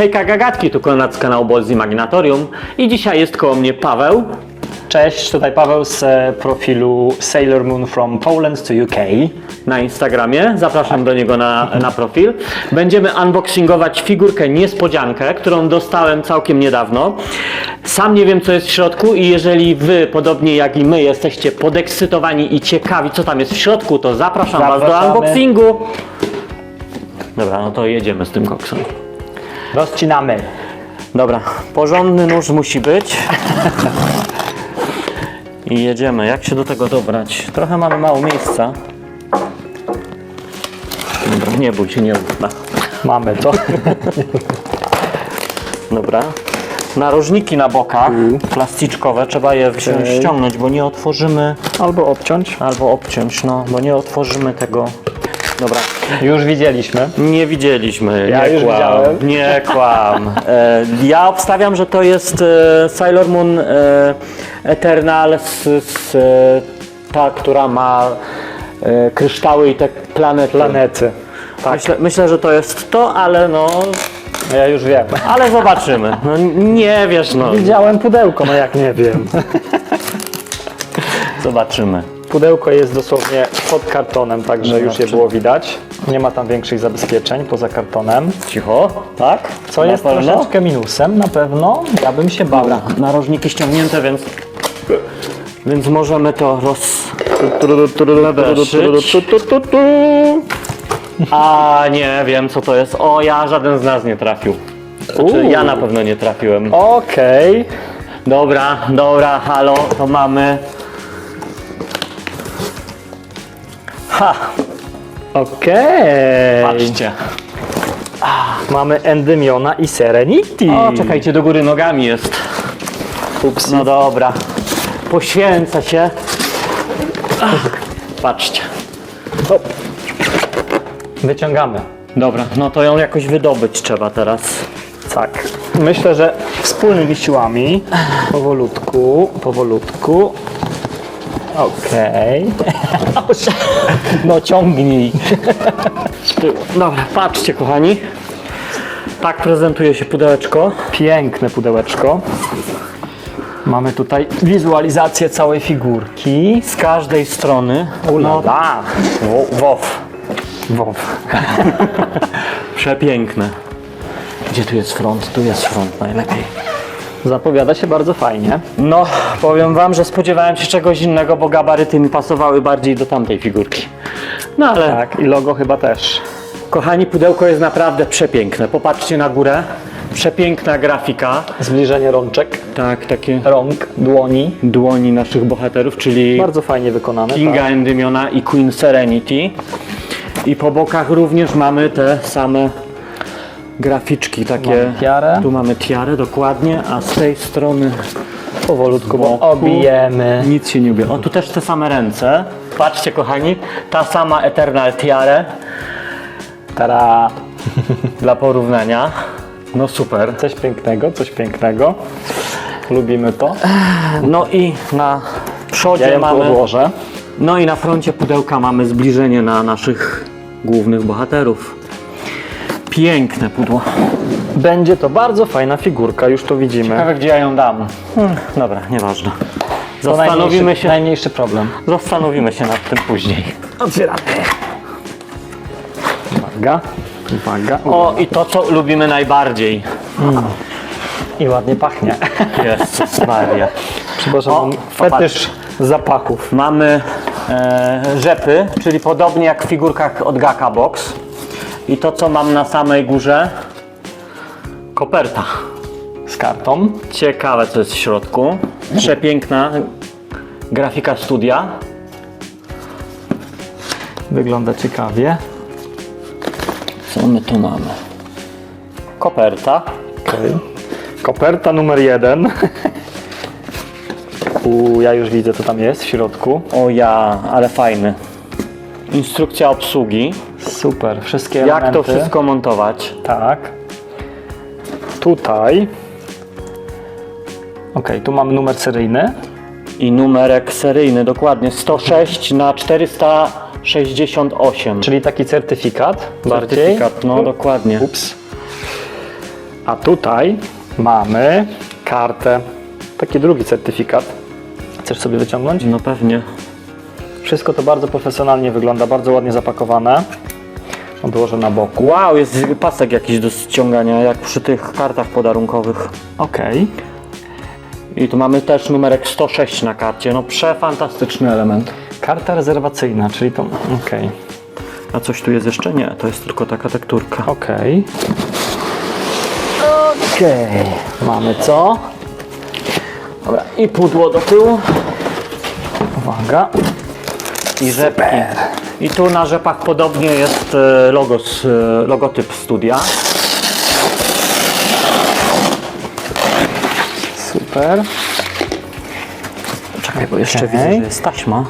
Hejka gagatki, tu Konrad z kanału Bolz Imaginatorium i dzisiaj jest koło mnie Paweł. Cześć, tutaj Paweł z e, profilu Sailor Moon from Poland to UK. na Instagramie. Zapraszam do niego na, na profil. Będziemy unboxingować figurkę niespodziankę, którą dostałem całkiem niedawno. Sam nie wiem, co jest w środku i jeżeli wy, podobnie jak i my, jesteście podekscytowani i ciekawi, co tam jest w środku, to zapraszam was do Zapraszamy. unboxingu. Dobra, no to jedziemy z tym koksem. Rozcinamy. Dobra, porządny nóż musi być. I jedziemy. Jak się do tego dobrać? Trochę mamy mało miejsca. Dobra, nie bój się, nie uda. Mamy to. Dobra. Narożniki na bokach, plasticzkowe, trzeba je wziąć, ściągnąć, bo nie otworzymy, Albo obciąć. albo obciąć, no, bo nie otworzymy tego. Dobra, Już widzieliśmy. Nie widzieliśmy. Ja nie już kłam, widziałem. Nie kłam. E, ja obstawiam, że to jest e, Sailor Moon e, Eternal, z, z, e, ta, która ma e, kryształy i te planety. Planety. Tak, Myślę, myślę, że to jest to, ale no, ja już wiem. ale zobaczymy. No, nie wiesz, no, Widziałem pudełko, no jak nie wiem. zobaczymy. Pudełko jest dosłownie pod kartonem, także już je było widać. Nie ma tam większych zabezpieczeń poza kartonem. Cicho, tak? Co Na jest pewno? troszeczkę minusem, na pewno. Ja bym się bał. Dobra, narożniki ściągnięte, więc, więc możemy to roz... A nie wiem co to jest. O, ja żaden z nas nie trafił. Znaczy, Uuu. ja na pewno nie trafiłem. Okej. Dobra, dobra, halo, to mamy. Ha. Okej. Patrzcie. Mamy Endymiona i Serenity. O, czekajcie, do góry nogami jest. Ups. No dobra. Poświęcę się. Patrzcie. O. Wyciągamy. Dobra, no to ją jakoś wydobyć trzeba teraz. Tak. Myślę, że wspólnymi siłami. Powolutku, powolutku. Okej. No ciągnij. Z tyłu. Dobra, patrzcie kochani. Tak prezentuje się pudełeczko. Piękne pudełeczko. Mamy tutaj wizualizację całej figurki. Z każdej strony. No, da. Wow. Wow. Przepiękne. Gdzie tu jest front? Tu jest front najlepiej. Zapowiada się bardzo fajnie. No, powiem wam, że spodziewałem się czegoś innego, bo gabaryty mi pasowały bardziej do tamtej figurki. No ale, Tak, i logo chyba też. kochani, pudełko jest naprawdę przepiękne. Popatrzcie na górę. Przepiękna grafika. Zbliżenie rączek, Tak, takie rąk, dłoni. dłoni naszych bohaterów, czyli Bardzo fajnie wykonane. Kinga tak. Endymiona i Queen Serenity. I po bokach również mamy te same graficzki, takie. Mamy. Tu mamy tiarę dokładnie, a z tej strony Powolutku, bo obijemy. nic się nie ubie. O, tu też te same ręce. Patrzcie kochani, ta sama Eternal Tiare Tara. dla porównania. No super. Coś pięknego, coś pięknego. Lubimy to. No i na przodzie Ja mamy. odłożę. No i na froncie pudełka mamy zbliżenie na naszych głównych bohaterów. Piękne pudło. Będzie to bardzo fajna figurka, już to widzimy. Ciekawe gdzie ja ją dam. Hmm, dobra, nieważne. To Zastanowimy najmniejszy, się, najmniejszy problem. zastanowimy się nad tym później. Otwieramy. Uwaga, uwaga. O i to co lubimy najbardziej. I ładnie pachnie. Jezus Maria. Przepraszam, O, fetysz zapachów. Mamy e, rzepy, czyli podobnie jak w figurkach od Gaka Box. I to co mam na samej górze, koperta. Z kartą. Ciekawe co jest w środku. Przepiękna grafika studia. Wygląda ciekawie. Co my tu mamy? Koperta. Okay. Koperta numer jeden. U, ja już widzę, co tam jest w środku. O ja, ale fajny. Instrukcja obsługi. Super, wszystkie Jak elementy. to wszystko montować. Tak. Tutaj. Ok, tu mamy numer seryjny. I numerek seryjny, dokładnie 106 na 468. Czyli taki certyfikat bardziej. Certyfikat, no dokładnie. Ups. A tutaj mamy kartę, taki drugi certyfikat. Chcesz sobie wyciągnąć? No pewnie. Wszystko to bardzo profesjonalnie wygląda, bardzo ładnie zapakowane. Odłożę na boku. Wow, jest pasek jakiś do ściągania, jak przy tych kartach podarunkowych. Okej. I tu mamy też numerek 106 na karcie. No przefantastyczny element. Karta rezerwacyjna, czyli to. Okej. A coś tu jest jeszcze? Nie, to jest tylko taka tekturka. Okej. Okej. Mamy co? Dobra, i pudło do tyłu. Uwaga. I rzepki. I tu na rzepach podobnie jest e, logos, e, logotyp studia. Super. Czekaj, bo jeszcze Okej. widzę, że jest taśma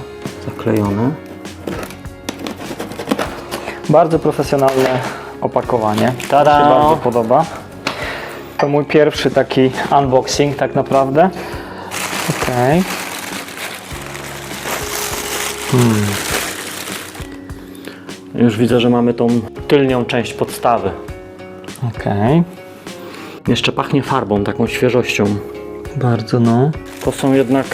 zaklejona. Bardzo profesjonalne opakowanie. Tada! Mi się bardzo podoba. To mój pierwszy taki unboxing tak naprawdę. Okej. Już widzę, że mamy tą tylnią część podstawy. Okej. Jeszcze pachnie farbą, taką świeżością. Bardzo no. To są jednak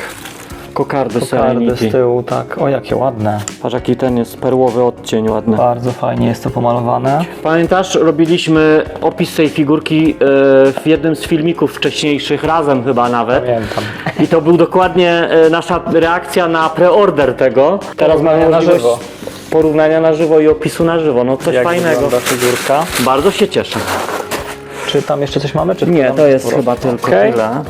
kokardy Kardy Serenity. z tyłu, tak. O, jakie ładne. Patrz jaki ten jest perłowy odcień ładny. Bardzo fajnie jest to pomalowane. Pamiętasz, robiliśmy opis tej figurki e, w jednym z filmików wcześniejszych, razem chyba nawet. Pamiętam. I to był dokładnie e, nasza reakcja na preorder tego. Teraz mamy Porównania na możliwość żywo. Porównania na żywo i opisu na żywo. No coś Jak fajnego. wygląda figurka. Bardzo się cieszę. Czy tam jeszcze coś mamy? Czy Nie, to jest po chyba prostu? tylko Okej. tyle.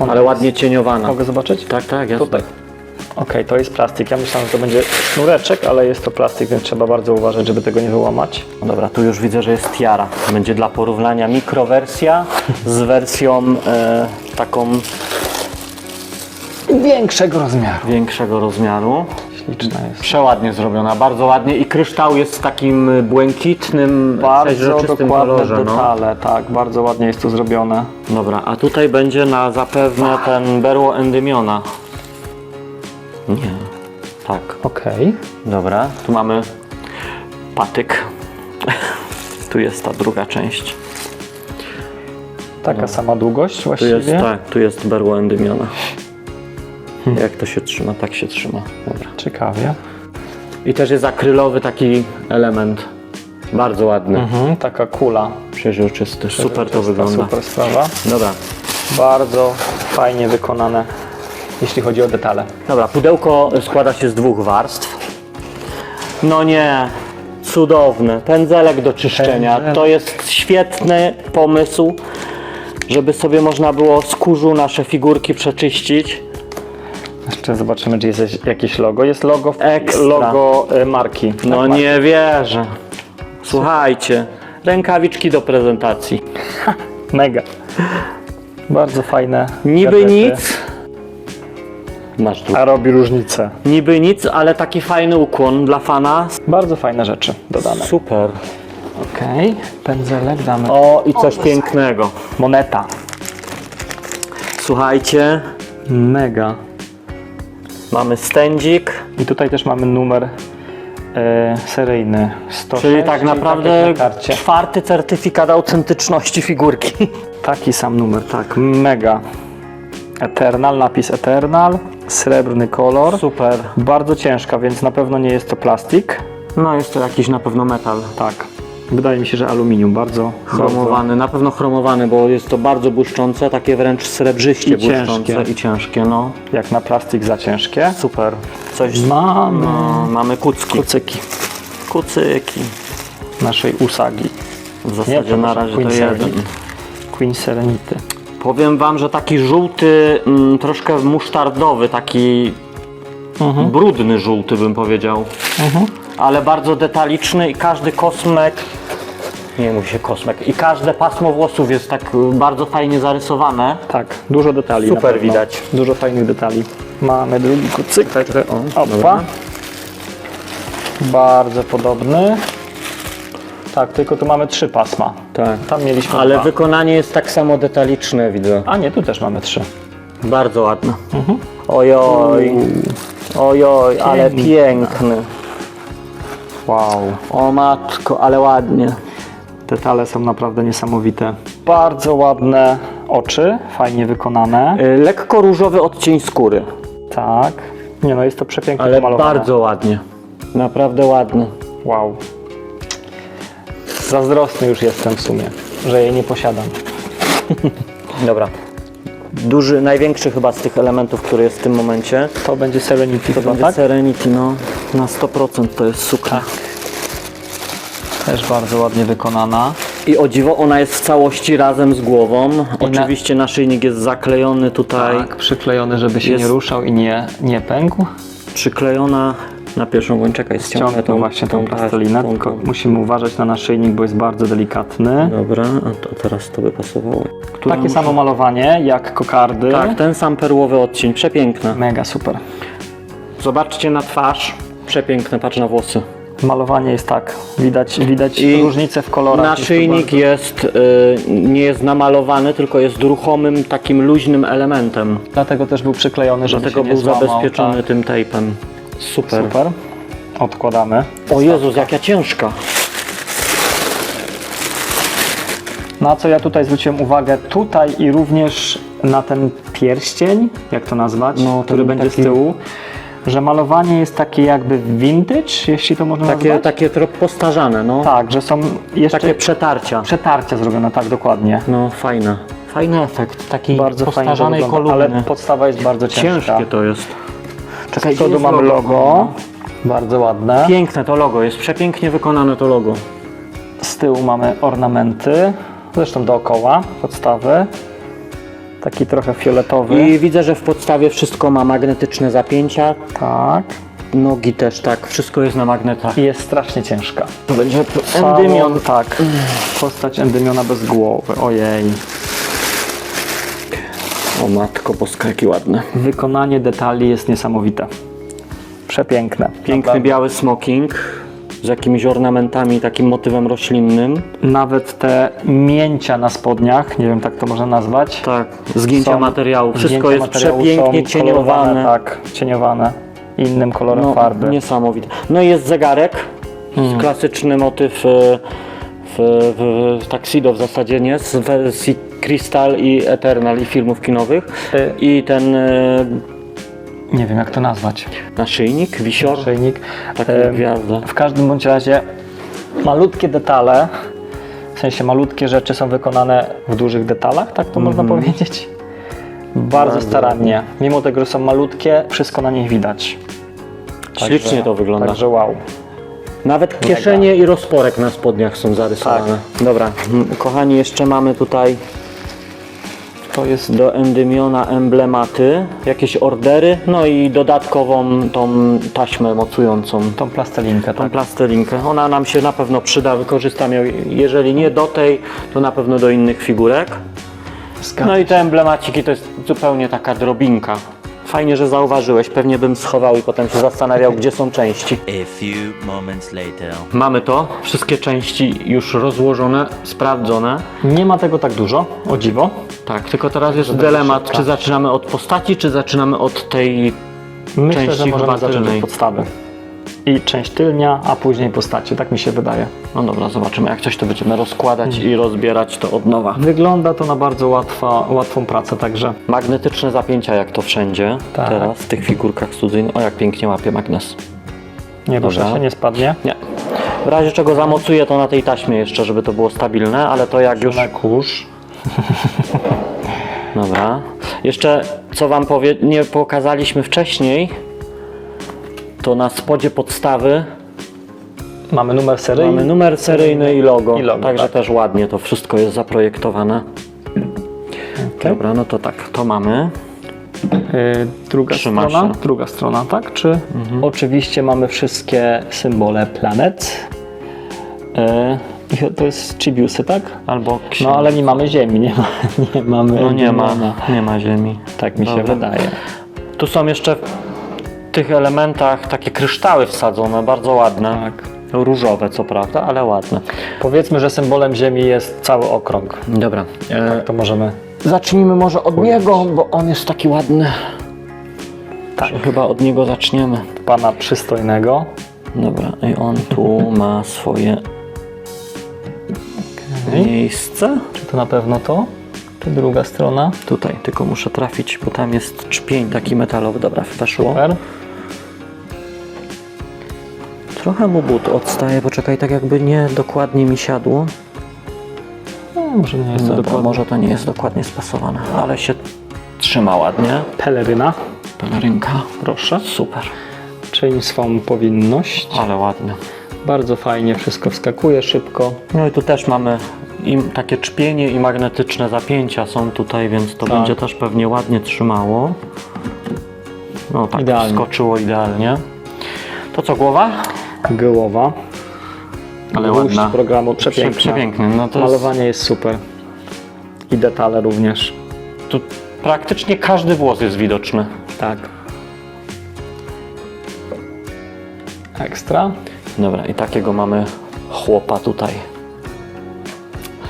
Ona Ale jest- ładnie cieniowana. Mogę zobaczyć? Tak, tak, jasne. Tutaj. Okej, to jest plastik. Ja myślałem, że to będzie sznureczek, ale jest to plastik, więc trzeba bardzo uważać, żeby tego nie wyłamać. No dobra, tu już widzę, że jest tiara. Będzie dla porównania mikrowersja z wersją e, taką Większego rozmiaru. większego rozmiaru. Śliczna jest. Przeładnie zrobiona, bardzo ładnie i kryształ jest w takim błękitnym, Bardzo dokładne kolorze. No. detale, tak, bardzo ładnie jest to zrobione. Dobra, a tutaj będzie na zapewne ten berło endymiona. Nie, tak. Okej. Dobra, tu mamy patyk. tu jest ta druga część. Taka sama długość Tu właściwie. jest, tak, tu jest berło endymiona. Jak to się trzyma? Tak się trzyma. Dobra. Ciekawie. I też jest akrylowy taki element. Bardzo ładny, Mhm, taka kula. przeźroczysty. Super to wygląda. Super sprawa. Dobra. Bardzo fajnie wykonane, jeśli chodzi o detale. Dobra, pudełko składa się z dwóch warstw. No nie, cudowny. Pędzelek do czyszczenia. Pędzelek. To jest świetny pomysł, żeby sobie można było z kurzu nasze figurki przeczyścić. Jeszcze zobaczymy, czy jest jakieś logo. Jest logo, Ekstra. logo e, marki. No Tak, nie wierzę. Słuchajcie, rękawiczki do prezentacji. Mega. Bardzo fajne. Niby gadżety. nic. Masz tu. A robi różnicę. Niby nic, ale taki fajny ukłon dla fana. Bardzo fajne rzeczy dodane. Super. Okej, pędzelek damy. O, i coś pięknego. Moneta. Słuchajcie, Mega. Mamy stędzik, I tutaj też mamy numer e, seryjny 106. czyli tak naprawdę na czwarty certyfikat autentyczności figurki. Taki sam numer, tak. Mega. Eternal, napis Eternal, srebrny kolor. Super. Bardzo ciężka, więc na pewno nie jest to plastik. No jest to jakiś na pewno metal. Tak. Wydaje mi się, że aluminium, bardzo Chromowany, na pewno chromowany, bo jest to bardzo błyszczące, takie wręcz srebrzyście I ciężkie. błyszczące i ciężkie, no. Bardzo, jak na plastik za ciężkie. Super. Coś, Mamy no, mamy kucki. kucyki Kucyki. naszej usagi. W zasadzie na razie to Queen jeden. Serenity. Queen Serenity. Powiem wam, że taki żółty, mm, troszkę musztardowy, taki brudny żółty bym powiedział. Ale bardzo detaliczny i każdy kosmek, nie mówi się kosmek, i każde pasmo włosów jest tak y, bardzo fajnie zarysowane. Tak, dużo detali. Super na pewno. widać. Dużo fajnych detali. Mamy drugi kucyk. O, Opa. Bardzo podobny. Tak, tylko tu mamy trzy pasma. Tak. Tam mieliśmy Ale dwa. wykonanie jest tak samo detaliczne, widzę. A nie, tu też mamy trzy. Bardzo ładne. Ojoj, ojoj, ale Piękne. piękny. Wow. O matko, ale ładnie. Detale są naprawdę niesamowite. Bardzo ładne oczy, fajnie wykonane. Y, Lekko różowy odcień skóry, Tak. Nie no, jest to przepięknie ale pomalowane. bardzo ładnie. Naprawdę ładny. Wow. Zazdrosny już jestem w sumie, że jej nie posiadam. Dobra. Duży, największy chyba z tych elementów, który jest w tym momencie. To będzie Serenity To chyba, będzie tak? Serenity, no. Na 100% to jest suknia. Też bardzo ładnie wykonana. I o dziwo, ona jest w całości razem z głową. Oczywiście naszyjnik jest zaklejony tutaj. Tak, przyklejony, żeby się Jest- nie ruszał i nie, nie pękł. Przyklejona na pierwszą bądź czekaj, ściągnę Ciągnę tą, właśnie tą tą plastelinę, tą- tylko musimy uważać na naszyjnik, bo jest bardzo delikatny. Dobra, a to teraz to by pasowało. Która Takie muszę- samo malowanie jak kokardy. Tak, ten sam perłowy odcień, przepiękne. Mega super. Zobaczcie na twarz, przepiękne, patrz na włosy. Malowanie jest tak, widać, widać I różnice w kolorach. Naszyjnik Jest jest, y, nie jest namalowany, tylko jest ruchomym, takim luźnym elementem. Dlatego też był przyklejony, żeby Dlatego był złamał, zabezpieczony tak. tym tejpem. Super. Super. Odkładamy. O Jezus, jaka ciężka. Na co ja tutaj zwróciłem uwagę, tutaj i również na ten pierścień, jak to nazwać, No, który będzie taki- z tyłu, że malowanie jest takie jakby vintage, jeśli to można Takie, nazwać. takie trochę postarzane, no. Tak, że są jeszcze Takie przetarcia. przetarcia zrobione, tak dokładnie. No, fajne. Fajny efekt, taki Bardzo fajnie to postarzanej wygląda, kolumny. ale podstawa jest bardzo ciężka. Ciężkie to jest. Czekaj, Z przodu jest mamy logo, bardzo ładne. Piękne to logo, jest przepięknie wykonane to logo. Z tyłu mamy ornamenty, zresztą dookoła podstawy. Taki trochę fioletowy. I widzę, że w podstawie wszystko ma magnetyczne zapięcia. Tak. Nogi też tak, wszystko jest na magnetach. I jest strasznie ciężka. To będzie Endymion, endymion. tak. Postać Endymiona bez głowy. Ojej. O matko boska, jaki ładny. Wykonanie detali jest niesamowite. Przepiękne. Piękny biały smoking z jakimiś ornamentami, takim motywem roślinnym. Nawet te mięcia na spodniach, nie wiem tak to można nazwać. Tak, zgięcia Są- materiału. Wszystko jest przepięknie cieniowane. Tak, cieniowane. Innym kolorem No, farby. Niesamowite. No i jest zegarek. Mm. Klasyczny motyw e, w, w, w Tuxedo w zasadzie, nie? Z wersji Crystal i Eternal i filmów kinowych. Y- I ten e, Nie wiem jak to nazwać. naszyjnik, wisior, Naszyjnik. taka Em, gwiazda. W każdym bądź razie malutkie detale, w sensie malutkie rzeczy są wykonane w dużych detalach, tak to można powiedzieć. Bardzo, Bardzo starannie. Mimo tego, że są malutkie, wszystko na nich widać. Ślicznie to wygląda. Także wow. Nawet kieszenie i rozporek na spodniach są zarysowane. Dobra, mm, kochani, jeszcze mamy tutaj To jest do Endymiona emblematy, jakieś ordery, no i dodatkową tą taśmę mocującą. tą plastelinkę, Tą tak? plastelinkę. Ona nam się na pewno przyda, wykorzystam ją, jeżeli nie do tej, to na pewno do innych figurek. No i te emblemaciki to jest zupełnie taka drobinka. Fajnie, że zauważyłeś, pewnie bym schował i potem się zastanawiał, gdzie są części. A few moments later. Mamy to, wszystkie części już rozłożone, sprawdzone. Nie ma tego tak dużo, o dziwo. Tak, tylko teraz jest dylemat, czy zaczynamy od postaci, czy zaczynamy od tej... Myślę, Części że możemy chyba zacząć tylnej. od podstawy. I część tylnia, a później postacie, tak mi się wydaje. No dobra, zobaczymy, jak coś to będziemy rozkładać i rozbierać to od nowa. Wygląda to na bardzo łatwa, łatwą pracę, także Magnetyczne zapięcia, jak to wszędzie Tak. teraz w tych figurkach studyjnych. O, jak pięknie łapie magnes. nie Dobra. się, nie spadnie. Nie. W razie czego zamocuję to na tej taśmie jeszcze, żeby to było stabilne, ale to jak już... Na kurz. Dobra. Jeszcze, co wam powie... nie pokazaliśmy wcześniej, to na spodzie podstawy Mamy numer seryjny. mamy numer seryjny i logo. I logo, Także tak. też ładnie to wszystko jest zaprojektowane. Dobra, no to tak, to mamy. Y, druga Trzyma strona. się. Druga strona, tak? Czy oczywiście mamy wszystkie symbole planet. Y, to jest Chibiusy, tak? Albo No ale nie mamy Ziemi, nie, ma, nie mamy. No nie ma, nie ma ziemi. Tak mi się Dobra. wydaje. Tu są jeszcze tych elementach takie kryształy wsadzone, bardzo ładne. Tak. Różowe, co prawda, ale ładne. Powiedzmy, że symbolem Ziemi jest cały okrąg. Dobra. E, To możemy. zacznijmy może od niego, bo on jest taki ładny. Tak. Chyba od niego zaczniemy. Pana przystojnego. Dobra, i on tu ma swoje miejsce. Czy to na pewno to? Czy druga strona? Tutaj, tylko muszę trafić, bo tam jest czpień taki metalowy. Dobra, weszło. Super. Trochę mu but odstaje, poczekaj, tak jakby nie dokładnie mi siadło. No, może nie jest to Dobra, dokładnie. może to nie jest dokładnie spasowane, ale się trzyma ładnie. Peleryna. Pelerynka. Proszę. Super, Czyń swą powinność. ale ładnie. Bardzo fajnie, wszystko wskakuje szybko. No i tu też mamy i takie czpienie i magnetyczne zapięcia są tutaj, więc to Tak. będzie też pewnie ładnie trzymało. No tak, Idealnie. skoczyło idealnie. To co, głowa? Głowa. Ale Gwóźdź ładna. programu przepiękna. Przepiękny. No to jest, Malowanie jest super. I detale również. tu praktycznie każdy włos jest widoczny. Tak. Ekstra. Dobra, i takiego mamy chłopa tutaj.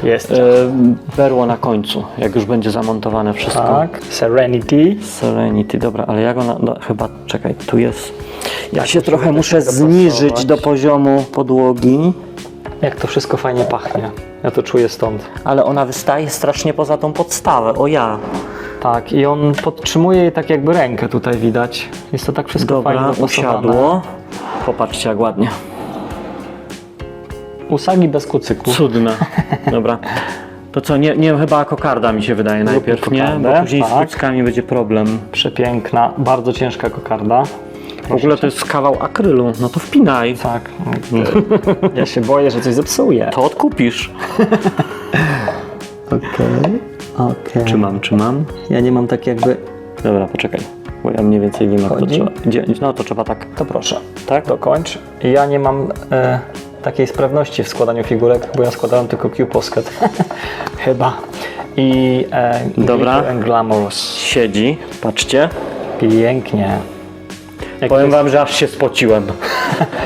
Jest. E, berło na końcu, jak już będzie zamontowane wszystko. tak. Serenity. Serenity, dobra, ale ja go na, no, chyba, czekaj, tu jest. Ja się trochę muszę tego zniżyć do poziomu podłogi, Jak to wszystko fajnie pachnie. Ja to czuję stąd. ale ona wystaje strasznie poza tą podstawę. O ja. Tak, i on podtrzymuje jej tak jakby rękę tutaj widać. Jest to tak wszystko fajnie Dobra, dopasowane. usiadło. Popatrzcie, jak ładnie. Usagi bez kucyku. Cudna. Dobra. To co, nie, nie chyba kokarda mi się wydaje najpierw, nie? kokardę, Bo później z tak. kuckami będzie problem. Przepiękna, bardzo ciężka kokarda. W ogóle to jest kawał akrylu, no to wpinaj. Tak. Ja się boję, że coś zepsuje. To odkupisz. Okej, okej. Trzymam, trzymam. Ja nie mam tak jakby... Dobra, poczekaj. Bo ja mniej więcej wiem, jak to Chodzi? trzeba. Gdzie, no to trzeba tak. To proszę. Tak? Dokończ. Ja nie mam e, takiej sprawności w składaniu figurek, bo ja składałem tylko Q-Posket. Chyba. I e, Dobra. Glitter and Glamorous. Siedzi, patrzcie. Pięknie. Jak Powiem to wam, że aż się spociłem.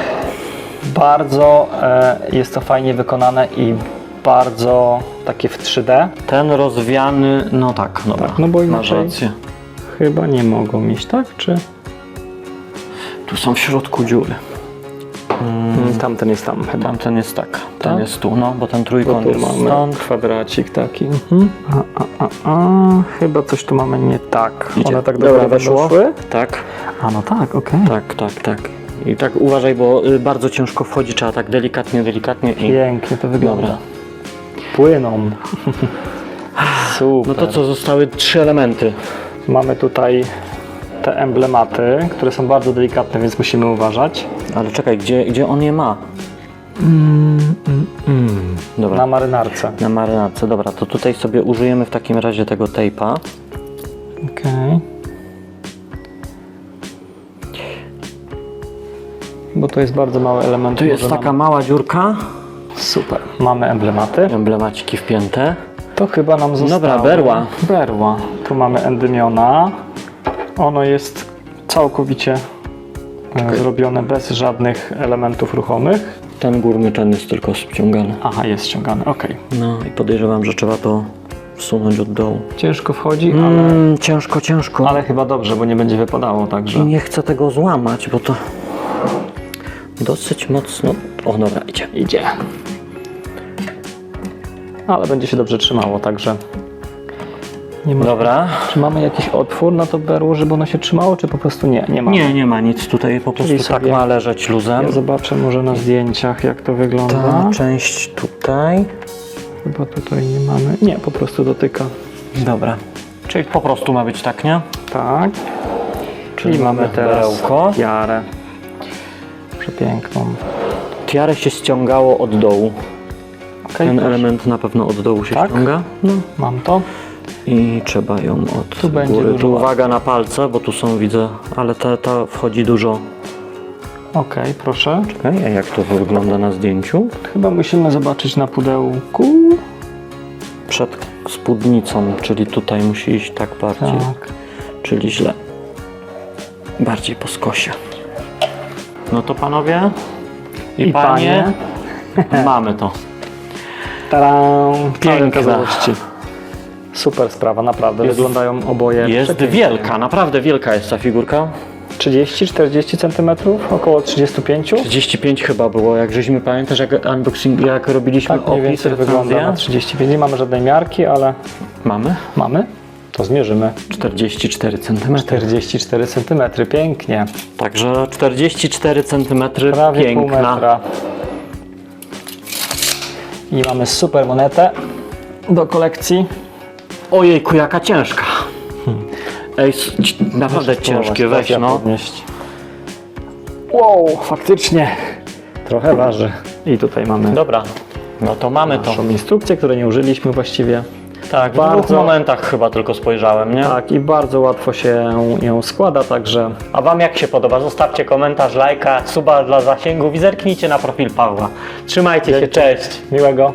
Bardzo e, jest to fajnie wykonane i bardzo takie w 3D. Ten rozwiany, no tak, dobra. Tak, no bo inaczej-. Chyba nie mogą mieć, tak? Czy Tu są w środku dziury. Mm. tamten jest tam chyba? Tamten jest tak, ten Tak? jest tu, no, bo ten Bo trójkąt tu jest mamy stąd. kwadracik taki. Mhm. A, a, a, a. Chyba coś tu mamy nie tak. Idzie. One tak Dobra, dobrze weszło? weszły? Tak, A no tak, okej. tak, tak, tak. I tak uważaj, bo y, bardzo ciężko wchodzi, trzeba tak delikatnie, delikatnie i... Pięknie to wygląda. Dobra. Płyną. Super. No to co, zostały trzy elementy. Mamy tutaj te emblematy, które są bardzo delikatne, więc musimy uważać. Ale czekaj, gdzie, gdzie on je ma? Dobra. Na marynarce. Na marynarce, dobra, to tutaj sobie użyjemy w takim razie tego tejpa. Okej. Bo to jest bardzo mały element. Tu jest może taka mała dziurka. Super. Mamy emblematy. emblemaciki wpięte. To chyba nam zostało. Dobra, berła. Berła. Tu mamy endymiona. Ono jest całkowicie e, zrobione bez żadnych elementów ruchomych. Ten górny ten jest tylko ściągany. Aha, jest ściągane. Okej. No i podejrzewam, że trzeba to wsunąć od dołu. Ciężko wchodzi, ale, Mm, ciężko, ciężko. ale chyba dobrze, bo nie będzie wypadało, także. Nie chcę tego złamać, bo to dosyć mocno... O, dobra, idzie. Idzie. Ale będzie się dobrze trzymało, także. Nie ma... Dobra. Czy mamy jakiś otwór na to berło, żeby ono się trzymało, czy po prostu nie? Nie ma. Nie, nie ma nic tutaj, po prostu Czyli tak sobie- ma leżeć luzem. Ja zobaczę może na zdjęciach, jak to wygląda. Ta część tutaj. Chyba tutaj nie mamy. Nie, po prostu dotyka. Dobra. Czyli po prostu ma być tak, nie? Tak. Czyli mamy mamy teraz berełko. tiarę. Przepiękną. Tiarę się ściągało od dołu. Okej, Ten proszę. element na pewno od dołu się Tak? ściąga. No. Mam to. I trzeba ją od Tu będzie góry. dużo Tu łatwiej. uwaga na palce, bo tu są widzę, ale ta, ta wchodzi dużo. Okej, proszę. Czekaj, a jak to wygląda na zdjęciu? Chyba musimy zobaczyć na pudełku. Przed spódnicą, czyli tutaj musi iść tak bardziej, Tak. czyli źle. Bardziej po skosie. No to panowie i, I panie, mamy to. Tadam! Piękna. całości. Super sprawa, naprawdę. Jest- Wyglądają oboje Jest wielka, naprawdę wielka jest ta figurka. 30-40 cm, około 35. 35 chyba było, jak żeśmy pamiętasz, jak unboxing, jak robiliśmy Tak mniej opis, więcej wygląda na 35. Nie mamy żadnej miarki, ale Mamy? mamy. To zmierzymy. 44 cm. 44 cm, pięknie. Także 44 cm Prawie pół piękna. metra. I mamy super monetę do kolekcji. Ojejku, jaka ciężka. Ej, s- ci- naprawdę ciężkie, weź no. podnieść. Wow, faktycznie. Trochę waży. I tutaj mamy Dobra, no to mamy to. naszą instrukcję, której nie użyliśmy właściwie. Tak, w Bardzo- dwóch momentach chyba tylko spojrzałem, nie? Tak, i bardzo łatwo się ją składa, także A Wam jak się podoba? Zostawcie komentarz, lajka, suba dla zasięgów i zerknijcie na profil Pawła. Trzymajcie się, cześć! miłego.